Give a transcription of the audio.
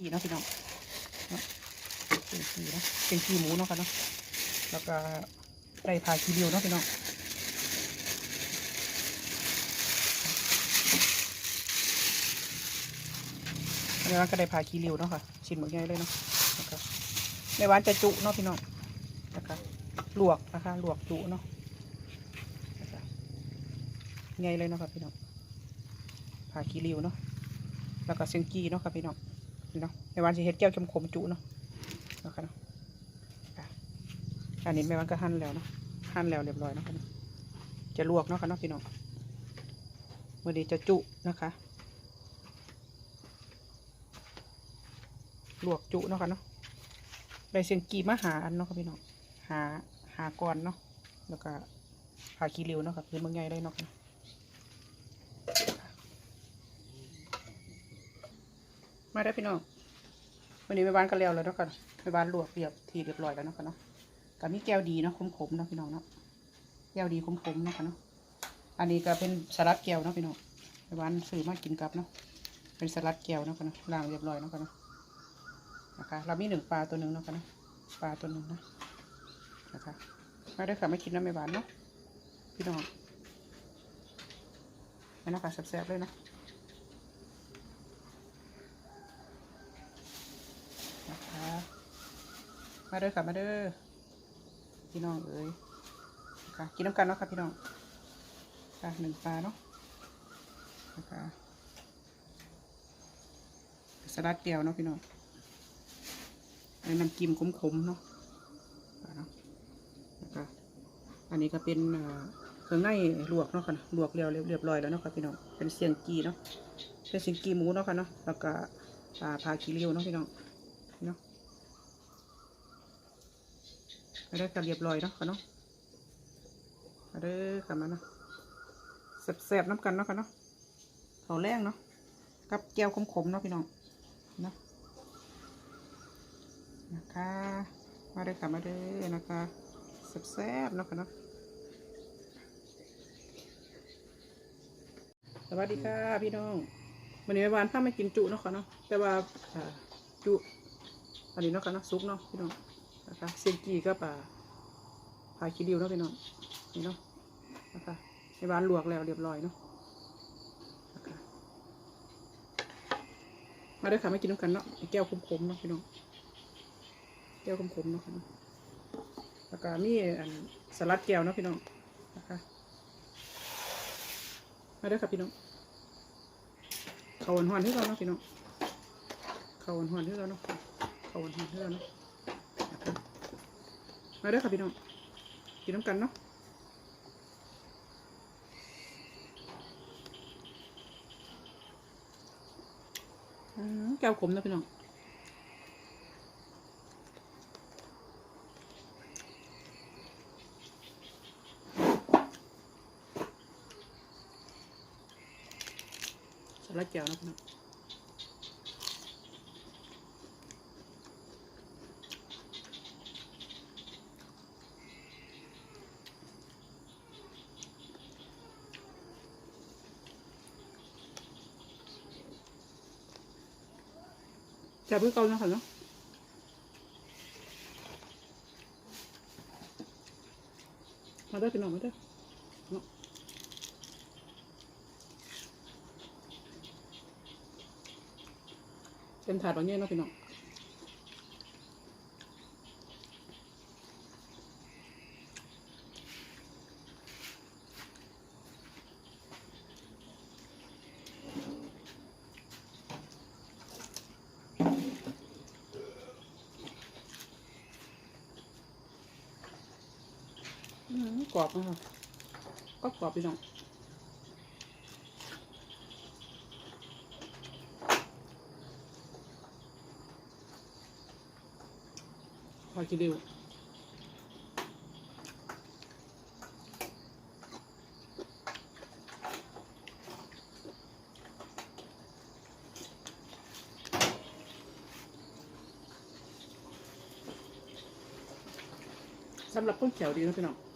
ขี้เนาะพี่น้องเป็นขี้เนาะเป็นขี้หมูเนาะค่ะเนาะแล้วก็ได้พาขี้เดียวเนาะพี่น้องอันนี้ก็ได้พาขี้เดียวเนาะค่ะชิ้นหมดใหญ่เลยเนาะแล้วก็ในวันจะจุเนาะพี่น้องนะคะลวกนะคะลวกจุเนาะนะคะใหญ่เลยเนาะค่ะพี่น้องพาขี้เดียวเนาะแล้วก็เซงกี้เนาะค่ะพี่น้อง เนาะแม่วันสิเฮ็ดแก้วเค็มขมจุเนาะเนาะคะเนาะอันนี้แม่วันก็หั่นแล้วเนาะหั่นแล้วเรียบร้อยเนาะค่ะเนจะลวกเนาะค่ะเนาะพี่น้องวันนี้จะจุนะคะ ลวกจุเนาะค่ะเนาะได้เสียงกีมาหาอันเนาะค่ะพี่น้องหาหาก่อนเนาะแล้วก็หาขี้ริ้วเนาะค่ะพื้นบางใหญ่เลยเนาะค่ะ มาได้พี่น้องวันนี้แม่บ้านก็แล้วแล้วเนาะค่ะแม่บ้านลวกเรียบทีเรียบร้อยแล้วเนาะค่ะเนาะกับมีแก้วดีเนาะขมๆเนาะพี่น้องเนาะแก้วดีขมๆเนาะค่ะเนาะอันนี้ก็เป็นสลัดแก้วเนาะพี่น้องแม่บ้านซื้อมากินกับเนาะเป็นสลัดแก้วเนาะค่ะเนาะล้างเรียบร้อยเนาะค่ะเนาะนะคะเรามีหนึ่งปลาตัวหนึ่งเนาะค่ะเนาะปลาตัวหนึ่งนะนะคะมาได้ค่ะไม่กินน้ำแม่บ้านเนาะพี่น้องอันนั้นค่ะแซ่บๆเลยเนาะนะ มาเด้อค่ะ มาเด้อพี่น้องเอ้ยนะคะกินน้ำกันเนาะค่ะพี่น้องค่ะหนึ่งปลาเนาะนะคะสลัดเดียวเนาะพี่น้องแล้วน้ำจิ้มขมๆเนาะปลาเนาะนะคะอันนี้ก็เป็นเครื่องในลวกเนาะค่ะลวกเรียบเรียบร้อยแล้วเนาะค่ะพี่น้องเป็นเสียงกีเนาะเป็นเสียงกีหมูเนาะค่ะเนาะแล้วก็ปลาพาคีริ้วเนาะพี่น้องเนาะ มาได้กันเรียบร้อยเนาะค่ะเนาะมาเด้อค่ะมาเนาะแซ่บๆน้ำกันเนาะค่ะเนาะเขาแรงเนาะกับแก้วขมๆเนาะพี่น้องเนาะนะคะมาเด้อค่ะมาเด้อนะคะแซ่บๆเนาะค่ะเนาะสวัสดีค่ะพี่น้องวันนี้แม่วานพามากินจุเนาะค่ะเนาะแต่ว่าอ่าจุอันนี้เนาะค่ะเนาะซุปเนาะพี่น้อง นะคะเซียงกีก็ปลาพาคิดิวเนาะพี่น้องนี่เนาะนะคะในบ้านลวกแล้วเรียบร้อยเนาะนะคะมาด้อค่ะมากินน้ำกันเนาะแก้วคมๆเนาะพี่น้องแก้วคมๆเนาะค่ะเนาะแล้วก็มีอันสลัดแก้วเนาะพี่น้องนะคะมาด้อค่ะพี่น้องเขาหวานๆที่เราเนาะพี่น้องเขาหวานๆที่เราเนาะเขาวันที่เท่าเนาะ มาเด้อค่ะพี่น้องกินน้ำกันเนาะแก้วขมนะพี่น้องสลัดแก้วนะพี่น้อง จับเพื่อเกาเนาะค่ะเนาะมาได้พี่น้องมาได้เนาะเป็นถาดแบบนี้เนาะพี่น้องอืม กรอบนะคะก็กรอบพี่น้องพอกินเร็วสำหรับคนแขวดีนะพี่น้อง